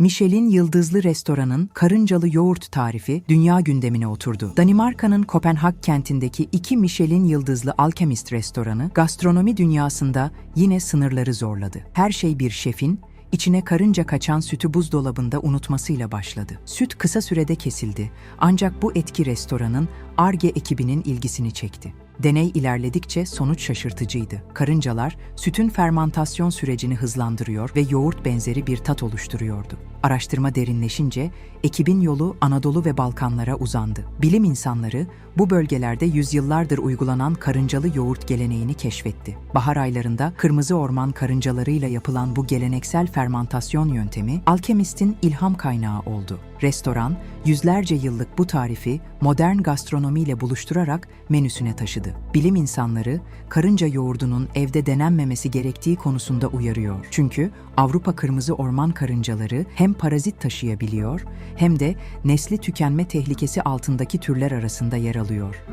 Michelin yıldızlı restoranın karıncalı yoğurt tarifi dünya gündemine oturdu. Danimarka'nın Kopenhag kentindeki iki Michelin yıldızlı Alchemist restoranı gastronomi dünyasında yine sınırları zorladı. Her şey bir şefin içine karınca kaçan sütü buzdolabında unutmasıyla başladı. Süt kısa sürede kesildi ancak bu etki restoranın ARGE ekibinin ilgisini çekti. Deney ilerledikçe sonuç şaşırtıcıydı. Karıncalar sütün fermantasyon sürecini hızlandırıyor ve yoğurt benzeri bir tat oluşturuyordu. Araştırma derinleşince ekibin yolu Anadolu ve Balkanlara uzandı. Bilim insanları bu bölgelerde yüzyıllardır uygulanan karıncalı yoğurt geleneğini keşfetti. Bahar aylarında kırmızı orman karıncalarıyla yapılan bu geleneksel fermantasyon yöntemi alkemistin ilham kaynağı oldu. Restoran yüzlerce yıllık bu tarifi modern gastronomiyle buluşturarak menüsüne taşıdı. Bilim insanları karınca yoğurdunun evde denenmemesi gerektiği konusunda uyarıyor. Çünkü Avrupa kırmızı orman karıncaları hem parazit taşıyabiliyor hem de nesli tükenme tehlikesi altındaki türler arasında yer alıyor.